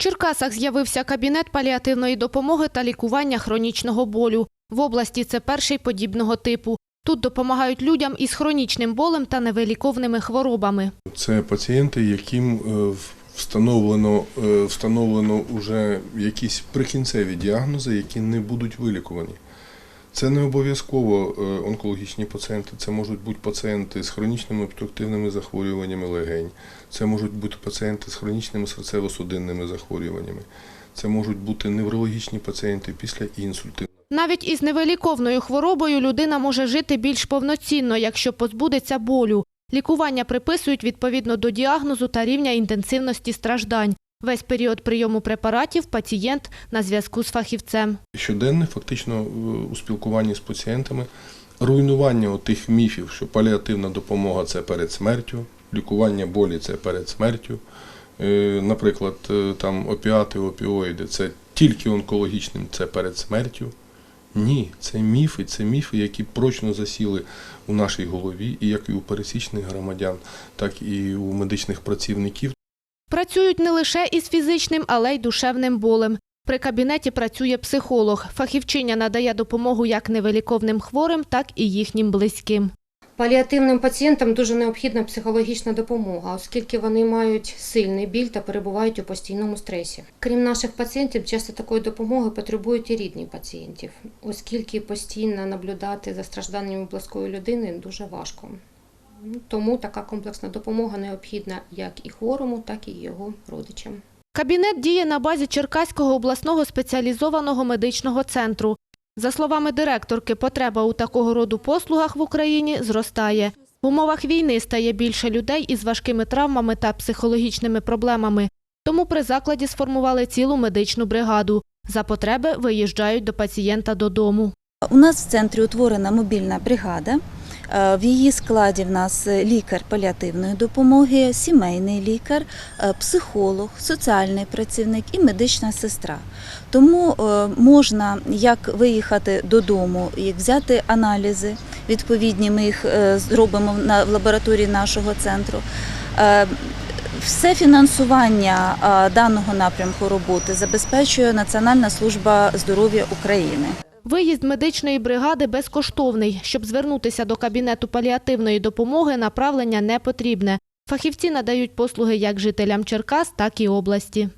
Черкасах з'явився кабінет паліативної допомоги та лікування хронічного болю. В області це перший подібного типу. Тут допомагають людям із хронічним болем та невиліковними хворобами. Це пацієнти, яким е, встановлено, е, встановлено вже якісь прикінцеві діагнози, які не будуть вилікувані. Це не обов'язково е, онкологічні пацієнти, це можуть бути пацієнти з хронічними обструктивними захворюваннями легень, це можуть бути пацієнти з хронічними серцево-судинними захворюваннями, це можуть бути неврологічні пацієнти після інсульту. Навіть із невиліковною хворобою людина може жити більш повноцінно, якщо позбудеться болю. Лікування приписують відповідно до діагнозу та рівня інтенсивності страждань. Весь період прийому препаратів пацієнт на зв'язку з фахівцем. Щоденне, фактично, е, у спілкуванні з пацієнтами, руйнування тих міфів, що паліативна допомога це перед смертю, лікування болі це перед смертю. Е, Наприклад, е, там опіати, опіоїди це тільки онкологічним, це перед смертю. Ні, це міфи, це міфи, які прочно засіли у нашій голові, і як і у пересічних громадян, так і у медичних працівників. Працюють не лише із фізичним, але й душевним болем. При кабінеті працює психолог. Фахівчиня надає допомогу як невиліковним хворим, так і їхнім близьким. Паліативним пацієнтам дуже необхідна психологічна допомога, оскільки вони мають сильний біль та перебувають у постійному стресі. Крім наших пацієнтів, часто такої допомоги потребують і рідні пацієнтів, оскільки постійно наблюдати за стражданнями близької людини дуже важко. Тому така комплексна допомога необхідна як і хворому, так і його родичам. Кабінет діє на базі Черкаського обласного спеціалізованого медичного центру. За словами директорки, потреба у такого роду послугах в Україні зростає. В умовах війни стає більше людей із важкими травмами та психологічними проблемами. Тому при закладі сформували цілу медичну бригаду. За потреби виїжджають до пацієнта додому. У нас в центрі утворена мобільна бригада. Е, В її складі в нас лікар паліативної допомоги, сімейний лікар, е, психолог, соціальний працівник і медична сестра. Тому е, можна як виїхати додому, як взяти аналізи відповідні. Ми їх зробимо в лабораторії нашого центру. Все фінансування даного напрямку роботи забезпечує Національна служба здоров'я України. Виїзд медичної бригади безкоштовний. Щоб звернутися до кабінету паліативної допомоги, направлення не потрібне. Фахівці надають послуги як жителям Черкас, так і області.